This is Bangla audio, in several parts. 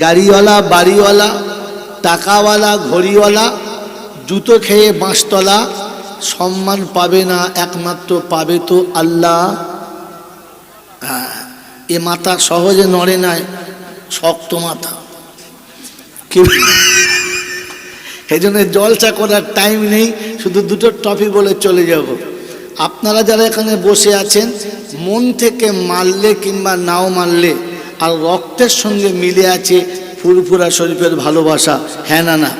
গাড়িওয়ালা বাড়িওয়ালা টাকাওয়ালা ঘড়িওয়ালা জুতো খেয়ে বাঁশতলা সম্মান পাবে না একমাত্র পাবে তো আল্লাহ। হ্যাঁ, এ মাথা সহজে নড়ে নাই শক্ত মাথা। এই জন্য জলচা করার টাইম নেই শুধু দুটো টপি বলে চলে যাব। আপনারা যারা এখানে বসে আছেন মন থেকে মারলে কিংবা নাও মারলে আর রক্তের সঙ্গে মিলে আছে ফুরফুরা শরীফের ভালোবাসা। হ্যাঁ না না।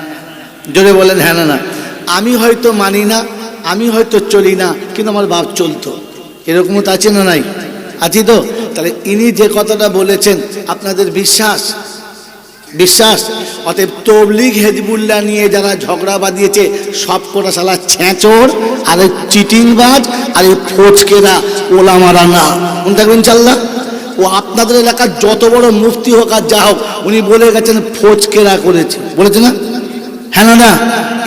জোরে বলেন হ্যাঁ না আমি হয়তো মানি না, আমি হয়তো চলি না, কিন্তু আমার বাপ চলতো। এরকমও তো আছে না নাই? আছি তো? তাহলে ইনি যে কথাটা বলেছেন, আপনাদের বিশ্বাস? বিশ্বাস? অতএব তবলিগ হেজবুল্লাহ নিয়ে যারা ঝগড়া বাঁধিয়েছে, সব কটা শালা ছেঁচর, আর চিটিংবাজ, আর ফোচকেরা ওলামারা না মনে থাকবেন চাল্লা ও আপনাদের এলাকার যত বড় মুফতি হোক আর যা হোক, উনি বলে গেছেন ফোচকেরা করেছে। বলেছে না? হ্যাঁ না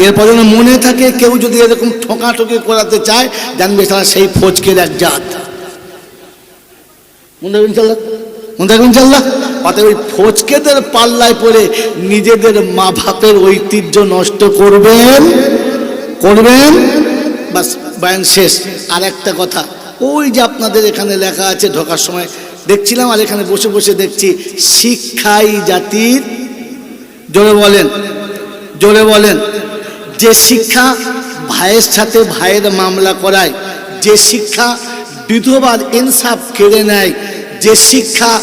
এরপর যেন মনে থাকে, কেউ যদি এরকম ঠোকাঠুকি করাতে চায়, জানবে তারা সেই ফোচকের এক জাত। মনে রাখবেন চাল্লা মনে অতএব ওই ফোচকেদের পাল্লায় পড়ে নিজেদের মা বাপের ঐতিহ্য নষ্ট করবেন করবেন বাস বয়ান শেষ। আর একটা কথা, ওই যে আপনাদের এখানে লেখা আছে, ঢোকার সময় দেখছিলাম আর এখানে বসে বসে দেখছি শিক্ষাই জাতির, জোরে বলেন জোরে বলেন, যে শিক্ষা ভাইয়ের সাথে ভাইয়ের মামলা করায়, যে শিক্ষা বিধবার ইনসাফ কেড়ে নেয়, যে শিক্ষা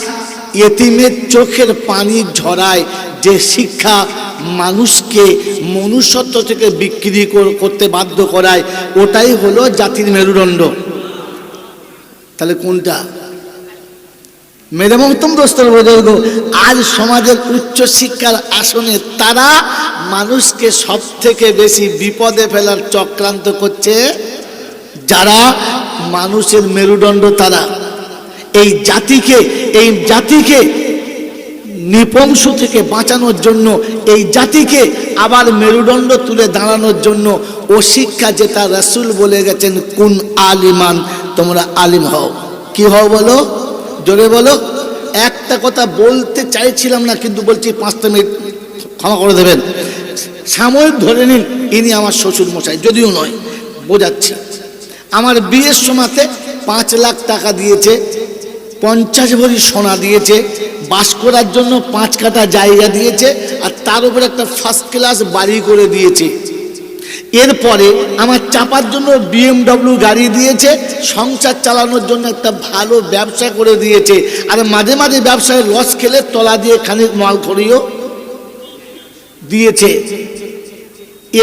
এতিমের চোখের পানি ঝরায়, যে শিক্ষা মানুষকে মনুষ্যত্ব থেকে বিক্রি কর- করতে বাধ্য করায়, ওটাই হলো জাতির মেরুদণ্ড। তাহলে কোনটা? মেরে মহতম দোস্তর বুজুর্গ আজ সমাজের উচ্চ শিক্ষার আসনে তারা মানুষকে সব থেকে বেশি বিপদে ফেলার চক্রান্ত করছে, যারা মানুষের মেরুদণ্ড তারা। এই জাতিকে এই জাতিকে নিপংস থেকে বাঁচানোর জন্য, এই জাতিকে আবার মেরুদণ্ড তুলে দাঁড়ানোর জন্য ও শিক্ষা যেটা রাসুল বলে গেছেন, কোন আলিমান, তোমরা আলিম হও। কি হও বলো? জোরে বলো। একটা কথা বলতে চাইছিলাম না, কিন্তু বলছি পাঁচটা মিনিট ক্ষমা করে দেবেন। সাময়িক ধরে নিন, ইনি আমার শ্বশুর মশাই যদিও নয়, বোঝাচ্ছি। আমার বিয়ের সময়তে পাঁচ লাখ টাকা দিয়েছে, পঞ্চাশ ভরি সোনা দিয়েছে, বাস করার জন্য পাঁচ কাটা জায়গা দিয়েছে, আর তার উপর একটা ফার্স্ট ক্লাস বাড়ি করে দিয়েছে। এরপরে আমার চাপার জন্য বিএমডব্লিউ গাড়ি দিয়েছে, সংসার চালানোর জন্য একটা ভালো ব্যবসা করে দিয়েছে। আর মাঝে মাঝে ব্যবসায় লস খেলে তলা দিয়ে খানিক মাল করিও দিয়েছে।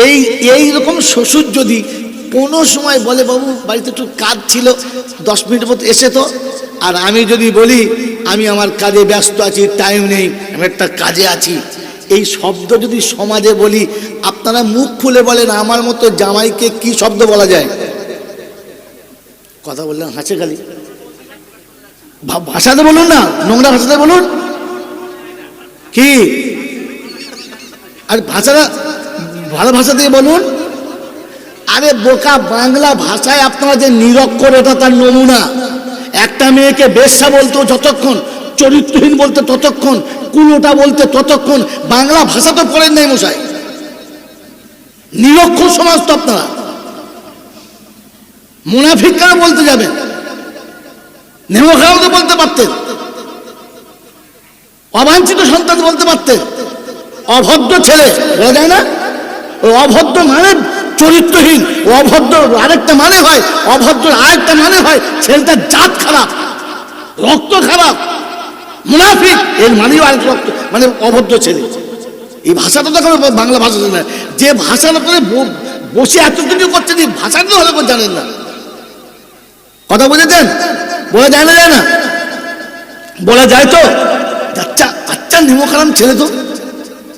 এই এই রকম শ্বশুর যদি কোনো সময় বলে, বাবু, বাড়িতে একটু কাজ ছিল, দশ মিনিট মতো এসে তো। আর আমি যদি বলি, আমি আমার কাজে ব্যস্ত আছি টাইম নেই, আমি একটা কাজে আছি। এই শব্দ যদি সমাজে বলি, আপনারা মুখ খুলে বলেন আমার মতো জামাইকে কি শব্দ বলা যায়? কথা বললেন হাসে খালি। ভাষাতে বলুন না, নোংরা ভাষাতে বলুন। কি? আর ভাষাটা, ভালো ভাষা দিয়ে বলুন। আরে বোকা বাংলা ভাষায় আপনারা যে নিরক্ষর এটা তার নমুনা। একটা মেয়েকে বেশ্যা বলতো যতক্ষণ চরিত্রহীন বলতে ততক্ষণ, কুলোটা বলতে ততক্ষণ, বাংলা ভাষা তো পড়েন নাই মশাই। নিরক্ষর সমাজ তো আপনারা। মুনাফিক কেন বলতে যাবেন। নেমখারাও তো বলতে পারতেন। অবাঞ্ছিত সন্তান বলতে পারতেন। অভদ্র ছেলে বলা যায় না? ওই অভদ্র মানে চরিত্রহীন, ও অভদ্র আরেকটা মানে হয়, অভদ্র আরেকটা মানে হয়, ছেলেটার জাত খারাপ, রক্ত খারাপ। মুনাফিক, এর মানেও আরেক মানে অভদ্র ছেলে। এই ভাষাটা তো কোনো বাংলা ভাষা না। যে ভাষার ব- বসে এত কিছু করছেন এই ভাষাটা হলে জানেন না। কথা বুঝেছেন? বলা যায় না যায় না? বলা যায় তো? আচ্ছা আচ্ছা নিমখারাম ছেলে তো।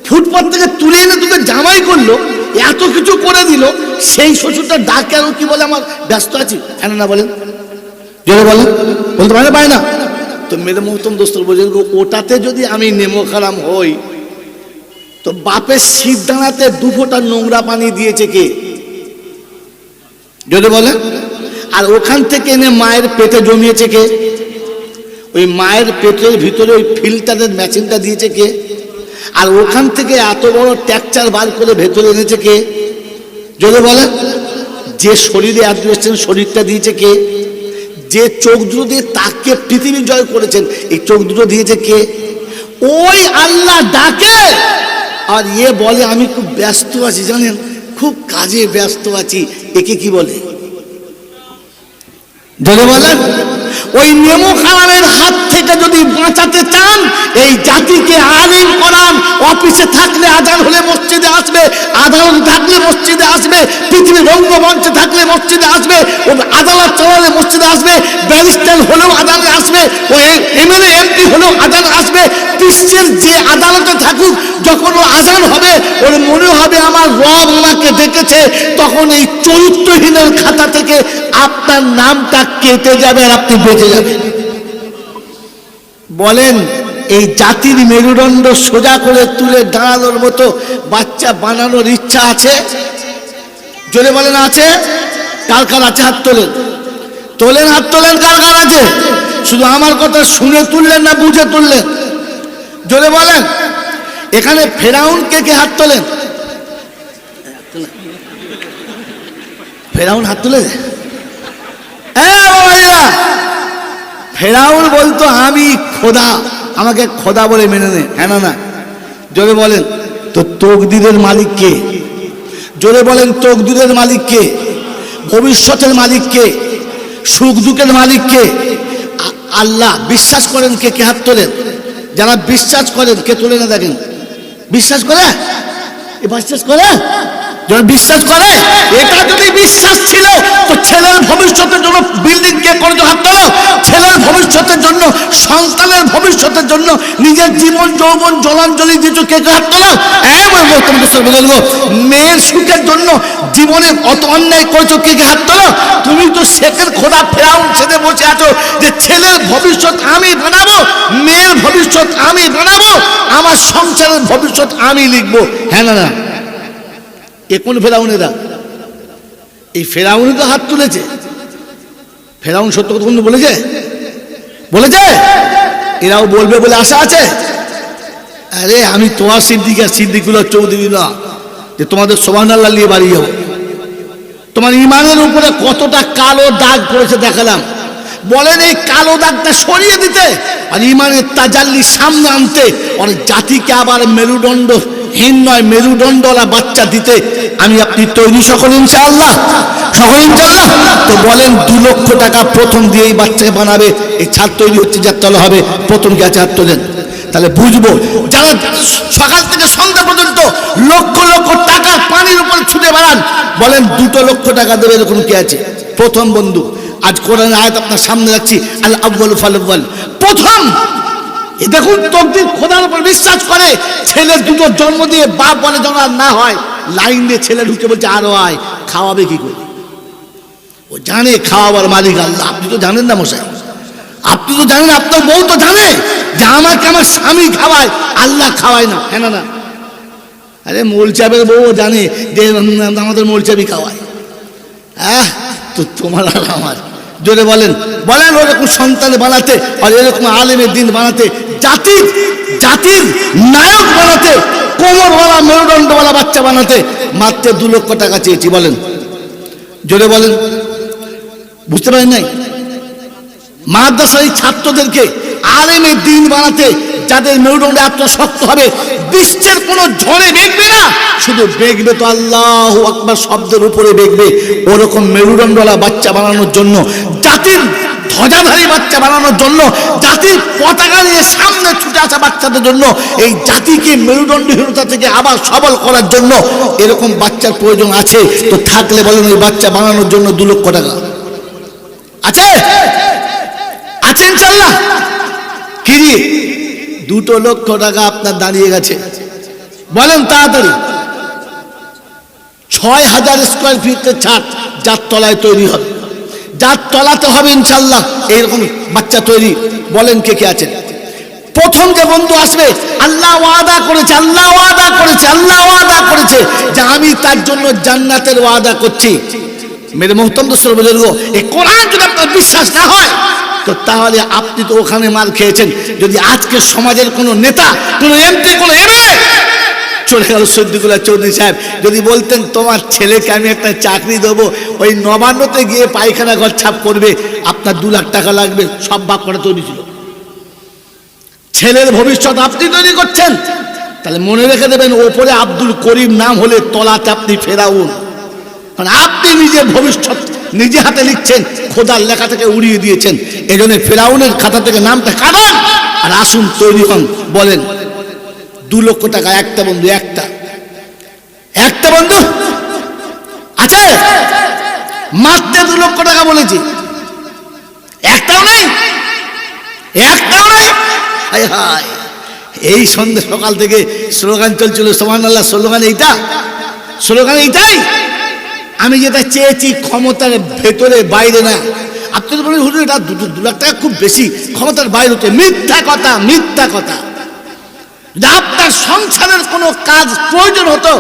ফুটপাত থেকে তুলে এনে তোকে জামাই করল, এত কিছু করে দিল, সেই শ্বশুরটা ডাক ও কি বলে আমার ব্যস্ত আছি? কেন না বলেন। জোরে বলেন। বলতে পারে না পারে না। তো মেরে মহতম দোস্তর বোঝেন ওটাতে যদি আমি নেমো খারাম হই, তো বাপের দাঁড়াতে দু ফোঁটা নোংরা পানি দিয়েছে কে? যদি বলে আর ওখান থেকে এনে মায়ের পেটে জমিয়েছে কে? ওই মায়ের পেটের ভিতরে ওই ফিল্টারের মেশিনটা দিয়েছে কে? আর ওখান থেকে এত বড় ট্যাকচার বার করে ভেতরে এনেছে কে? যদি বলে যে শরীরে অ্যাড্রেসেন শরীরটা দিয়েছে কে? যে চোখ দুটো দিয়ে তাকে পৃথিবী জয় করেছেন, এই চোখ দুটো দিয়েছে কে? ওই আল্লাহ ডাকে। আর ইয়ে বলে, আমি খুব ব্যস্ত আছি, জানেন? খুব কাজে ব্যস্ত আছি। একে কি বলে? যদি বলেন। ওই নেমো খালামের হাত থেকে যদি বাঁচাতে চান, এই জাতিকে আলিম করান। অফিসে থাকলে আজান হলে মসজিদে আসবে, আদালত থাকলে মসজিদে আসবে পৃথিবীর রঙ্গমঞ্চে থাকলে মসজিদে আসবে ও আদালত চালালে মসজিদে আসবে, ব্যারিস্টার হলেও আদালতে আসবে, ও এমএলএ, এমপি হলেও আদালত আসবে বিশ্বের যে আদালতে থাকুক, যখন ও আজান হবে, ওর মনে হবে আমার রব আমাকে ডেকেছে, তখন এই চরিত্রহীনের খাতা থেকে আপনার নামটা কেটে যাবে আর আপনি বেঁচে যাবেন। বলেন, এই জাতির মেরুদণ্ড সোজা করে তুলে দাঁড়ানোর মতো বাচ্চা বানানোর ইচ্ছা আছে? জোরে বলেন আছে? কার কার আছে? হাত তোলেন। তোলেন, হাত তোলেন, কার কার আছে? শুধু আমার কথা শুনে তুললেন না বুঝে তুললেন? জোরে বলেন। এখানে ফেরাউন কে কে হাত তোলেন? ফেরাউন হাত তুলে ফেরাউন বলতো, আমি খোদা, আমাকে খোদা বলে মেনে নে। হ্যাঁ না না। জোরে বলেন, তো তকদিরের মালিক কে? জোরে বলেন, তকদুরের মালিককে ভবিষ্যতের মালিককে সুখ দুঃখের মালিককে আল্লাহ বিশ্বাস করেন কে কে হাত তোলেন? যারা বিশ্বাস করেন, কে তুলে না দেখেন? বিশ্বাস করে? বিশ্বাস করে? যারা বিশ্বাস করে, এটা যদি বিশ্বাস ছিল, তো ছেলের ভবিষ্যতের জন্য বিল্ডিং কে করে হাত। তোলো ছেলের ভবিষ্যতের জন্য, সন্তানের ভবিষ্যতের জন্য, নিজের জীবন, যৌবন, জলাঞ্জলি দিচ্ছ কে কে হাত তোলো? বলব মেয়ের সুখের জন্য জীবনে অত অন্যায় করেছ কে কে হাত তোলো? তুমি তো শেখের খোদা ফেরাউন ছেড়ে বসে আছো যে ছেলের ভবিষ্যৎ আমি বানাবো, মেয়ের ভবিষ্যৎ আমি বানাবো, আমার সংসারের ভবিষ্যৎ আমি লিখব। হ্যাঁ না না। এ কোন ফেরাউনেরা। এই ফেরাউনি তো হাত তুলেছে। ফেরাউন সত্য কথা কিন্তু বলেছে? বলেছে? এরাও বলবে বলে আশা আছে? আরে, আমি তোমার সিদ্দিক আর সিদ্দিকুল্লাহ চৌধুরী না, যে তোমাদের সোমান আল্লাহ নিয়ে বাড়ি যাব। তোমার ইমানের উপরে কতটা কালো দাগ পড়েছে দেখালাম। বলেন এই কালো দাগটা সরিয়ে দিতে, আর ইমানের তাজাল্লি সামনে আনতে অনেক জাতিকে আবার মেরুদণ্ড হীন নয় মেরুদণ্ডওয়ালা বাচ্চা দিতে আমি আপনি তৈরি সকল ইনশাআল্লাহ। সকল ইনশাআল্লাহ। তো বলেন, দু লক্ষ টাকা প্রথম দিয়ে এই বাচ্চাকে বানাবে, এই ছাদ তৈরি হচ্ছে, যার তলা হবে, প্রথম গেছে হাত তোলেন। তাহলে বুঝব, যারা সকাল থেকে সন্ধ্যা পর্যন্ত লক্ষ লক্ষ টাকা পানির উপর ছুটে বেড়ান, বলেন, দুটো লক্ষ টাকা দেবে, এরকম কি আছে? প্রথম বন্ধু, আজ কোরআন আয়াত আপনার সামনে রাখছি, আল আব্বাল ফাল প্রথম দেখুন তকদির খোদার উপর বিশ্বাস করে ছেলের দুটো জন্ম দিয়ে বাপ বলে যেন না হয়, লাইন দিয়ে ছেলে ঢুকে বলছে, আরও আয়, খাওয়াবে কি করে? ও জানে, খাওয়াবার মালিক আল্লাহ। আপনি তো জানেন না মশাই। আপনি তো জানেন, আপনার বউ তো জানে যে আমাকে আমার স্বামী খাওয়ায়, আল্লাহ খাওয়ায় না। হ্যাঁ না আরে মৌলচাবের বউ জানে যে আমাদের মৌলচাবি খাওয়ায়। হ্যাঁ তো তোমার আর আমার। জোরে বলেন। বলেন, ওরকম সন্তান বানাতে, আর এরকম আলেমের দিন বানাতে জাতির জাতির নায়ক বানাতে, কোমরওয়ালা, মেরুদণ্ডওয়ালা বাচ্চা বানাতে মাত্র দু লক্ষ টাকা চেয়েছি, বলেন। জোরে বলেন। বুঝতে পারেন নাই? এই ছাত্রদেরকে আলেমের দিন বানাতে যাদের মেরুদণ্ড এত শক্ত হবে, বিশ্বের কোনো ঝড়ে বেগবে না। শুধু বেগবে তো আল্লাহ আকবার শব্দের উপরে বেগবে। ওরকম মেরুদণ্ডওয়ালা বাচ্চা বানানোর জন্য জাতির ধ্বজাধারী বাচ্চা বানানোর জন্য, জাতির পতাকা নিয়ে সামনে ছুটে আসা বাচ্চাদের জন্য, এই জাতিকে মেরুদণ্ডহীনতা থেকে আবার সবল করার জন্য এরকম বাচ্চার প্রয়োজন আছে। তো থাকলে বলেন ওই বাচ্চা বানানোর জন্য দু লক্ষ টাকা। আছে? আছে ইনশাল্লাহ কি? দুটো লক্ষ টাকা আপনার দাঁড়িয়ে গেছে। বলেন তাড়াতাড়ি। ছয় হাজার স্কোয়ার ফিটের ছাদ যার তলায় তৈরি হবে। যার তলাতে হবে ইনশাল্লাহ এইরকম বাচ্চা তৈরি। বলেন কে কে আছেন? প্রথম যে বন্ধু আসবে, আল্লাহ ওয়াদা করেছে, আল্লাহ ওয়াদা করেছে, আল্লাহ ওয়াদা করেছে যে আমি তার জন্য জান্নাতের ওয়াদা করছি। মেরে মোহতম দোস্তর বলে এই কোরআন যদি আপনার বিশ্বাস না হয়, তো তাহলে আপনি তো ওখানে মাল খেয়েছেন। যদি আজকে সমাজের কোনো নেতা, কোনো এমপি, কোনো এমএলএ চলে গেল সদ্যগুলা চৌধুরী সাহেব। যদি বলতেন, তোমার ছেলেকে আমি একটা চাকরি দেবো, ওই নবান্নতে গিয়ে পায়খানা ঘর ছাপ করবে, আপনার দু লাখ টাকা লাগবে। সব বাপ করে তৈরি ছিল। ছেলের ভবিষ্যৎ আপনি তৈরি করছেন। তাহলে মনে রেখে দেবেন, ওপরে আব্দুল করিম নাম হলে তলাতে আপনি ফেরাউন। কারণ আপনি নিজের ভবিষ্যৎ নিজে হাতে লিখছেন খোদার লেখা থেকে উড়িয়ে দিয়েছেন। এই জন্য ফেরাউনের খাতা থেকে নামটা কাটান আর আসুন তৈরি হন। বলেন দু লক্ষ টাকা, একটা বন্ধু, একটা। একটা বন্ধু? আছে? মাত্র দু লক্ষ টাকা বলেছি। একটাও নেই? একটাও নেই? হায় এই সন্ধ্যে সকাল থেকে স্লোগান চলছিল সোমান আল্লাহ স্লোগান এইটা? স্লোগান এইটাই? আমি যেটা চেয়েছি, ক্ষমতার ভেতরে, বাইরে না। আপনি তো বলেন, হুজুর, এটা দু লাখ টাকা খুব বেশি। ক্ষমতার বাইরে হচ্ছে মিথ্যা কথা মিথ্যা কথা। আপনার সংসারের কোনো কাজ প্রয়োজন হতো,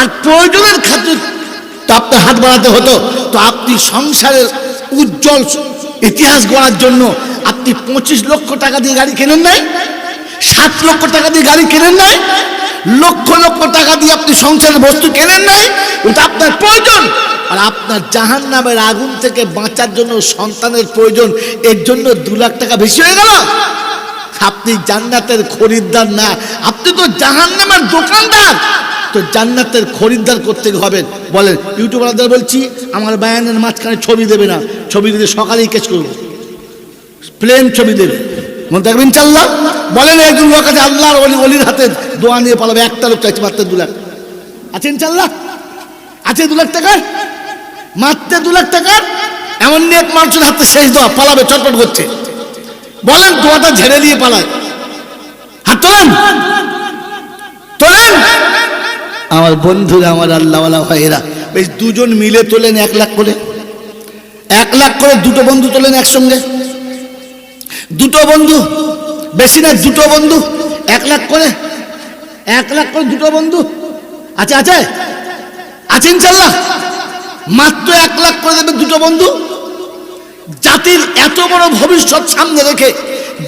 আর প্রয়োজনের খাতির তো আপনার হাত বাড়াতে হতো। তো আপনি সংসারের উজ্জ্বল ইতিহাস গড়ার জন্য আপনি পঁচিশ লক্ষ টাকা দিয়ে গাড়ি কেনেন নাই? সাত লক্ষ টাকা দিয়ে গাড়ি কেনেন নাই? লক্ষ লক্ষ টাকা দিয়ে আপনি সংসারের বস্তু কেনেন নাই? ওটা আপনার প্রয়োজন। আর আপনার জাহান নামের আগুন থেকে বাঁচার জন্য সন্তানের প্রয়োজন, এর জন্য দু লাখ টাকা বেশি হয়ে গেল। আপনি জান্নাতের খরিদ্দার না। আপনি তো জাহান্নামের দোকানদার। তো জান্নাতের খরিদ্দার করতে হবেন? বলেন, ইউটিউবারদের বলছি, আমার বায়ানের মাঝখানে ছবি দেবে না। ছবি দিলে সকালেই কেস করব। প্লেন ছবি দেবে। মনে থাকবেন চাল্লা বলেন একজন লোক আছে, আল্লাহর অলি অলির হাতে দোয়া নিয়ে পালাবে। একটা লোক চাইছে মাত্র দু লাখ। আছেন চাল্লা আছে দু লাখ টাকার? মাত্র দু লাখ টাকার? এমন নিয়ে এক মানুষের হাতে শেষ দোয়া, পালাবে চটপট করছে। বলেন দোয়াটা ঝেড়ে দিয়ে পালায়। হাত তোলেন। তোলেন। আমার বন্ধুরা, আমার আল্লাহওয়ালা ভাইয়েরা, বেশ দুজন মিলে তোলেন এক লাখ করে। এক লাখ করে দুটো বন্ধু তোলেন একসঙ্গে। দুটো বন্ধু, বেশি না, দুটো বন্ধু। এক লাখ করে, এক লাখ করে দুটো বন্ধু। আছে আছে? আছে ইনশাল্লাহ। মাত্র এক লাখ করে দেবে দুটো বন্ধু। জাতির এত বড় ভবিষ্যৎ সামনে রেখে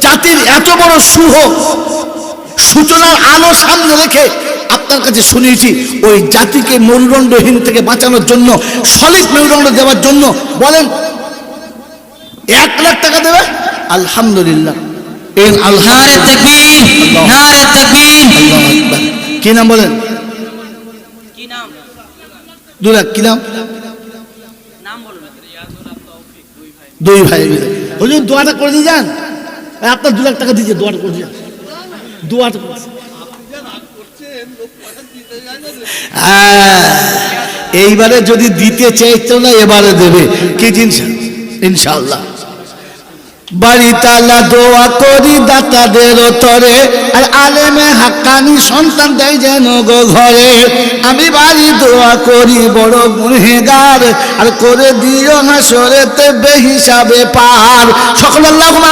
জাতির এত বড় শুভ সূচনার আলো সামনে রেখে আপনার কাছে শুনিয়েছি ওই জাতিকে মেরুদণ্ডহীন থেকে বাঁচানোর জন্য সলিড মেরুদণ্ড দেওয়ার জন্য বলেন এক লাখ টাকা দেবে? আলহামদুলিল্লাহ। কি নাম বলেন? কি নাম? দু লাখ কি নাম বলুন দুই ভাই মিলে। হুজুর দোয়াটা করে দিয়ে যান। আপনার দু লাখ টাকা দিয়েছে দোয়াটা করে দিয়ে যান। দোয়াটা হ্যাঁ, এইবারে যদি দিতে চাইতো না এবারে দেবে। কি জিনিস? ইনশাল্লাহ বাড়ি তালা দোয়া করি দাতাদের তরে। আর আলেমে হাক্কানি সন্তান দেয় যেন গো ঘরে। আমি বাড়ি দোয়া করি বড় গুনহেগার, আর করে দিও না সরেতে বেহিসাবে পার সকল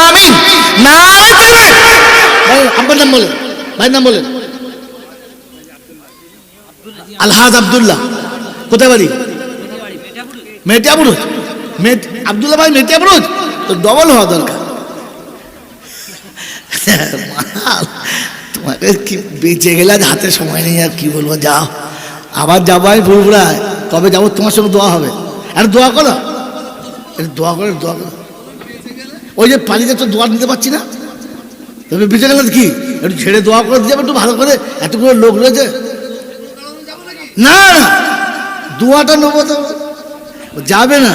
আমি না আপনার নাম বলেন। ভাই নাম বলেন। আলহাজ আব্দুল্লাহ। কোথায় বাড়ি? মেটিয়াবুরুজ মেট আব্দুল্লাহ ভাই মেটিয়াবুরুজ তো ডবল হওয়া দরকার। তোমাকে কি বেঁচে গেলে হাতে সময় নেই, আর কি বলব, যাও। আবার যাব আমি ফুরফুরায় কবে যাব তোমার সঙ্গে দোয়া হবে। আর দোয়া করো। দোয়া করে, দোয়া করো। ওই যে পানিতে তো দোয়া নিতে পারছি না। তুমি বেঁচে গেলে কি? একটু ছেড়ে দোয়া করে দিয়ে একটু ভালো করে। এতগুলো লোক রয়েছে। না, দোয়াটা নেব তো। যাবে না।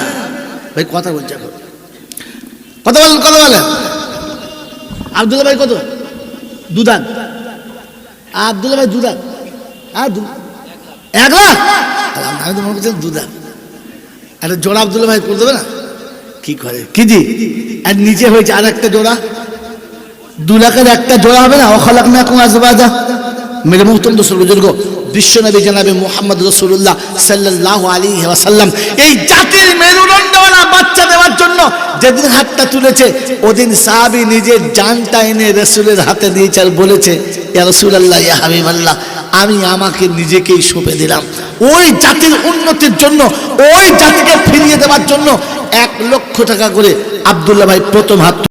ভাই, কথা বলছে এখন। কথা বলেন কত বলেন। আবদুল্লা ভাই কত? দুদান। আবদুল্লা ভাই দুদান। আর এক লাখ আর আমি তো মনে করছি দুদান। একটা জোড়া আবদুল্লা ভাই করে দেবে না? কি করে? কি জি? আর নিচে হয়েছে আর একটা জোড়া। দু লাখের একটা জোড়া হবে না? অখালাক না আসবাদা মেরে মুহতম দোসর বুজুর্গ বিশ্বনবী জানাবে মোহাম্মদ রসুল্লাহ সাল্লাহ আলী ওয়াসাল্লাম, এই জাতির মেরুদণ্ডওয়ালা বাচ্চা দেওয়ার জন্য যেদিন হাতটা তুলেছে, ওদিন সাহাবি নিজের জানটা এনে রসুলের হাতে দিয়েছে আর বলেছে, ইয়া ইয়া হাবিবাল্লাহ, আমি আমাকে নিজেকেই সঁপে দিলাম। ওই জাতির উন্নতির জন্য, ওই জাতিকে ফিরিয়ে দেওয়ার জন্য এক লক্ষ টাকা করে আবদুল্লাহ ভাই প্রথম হাত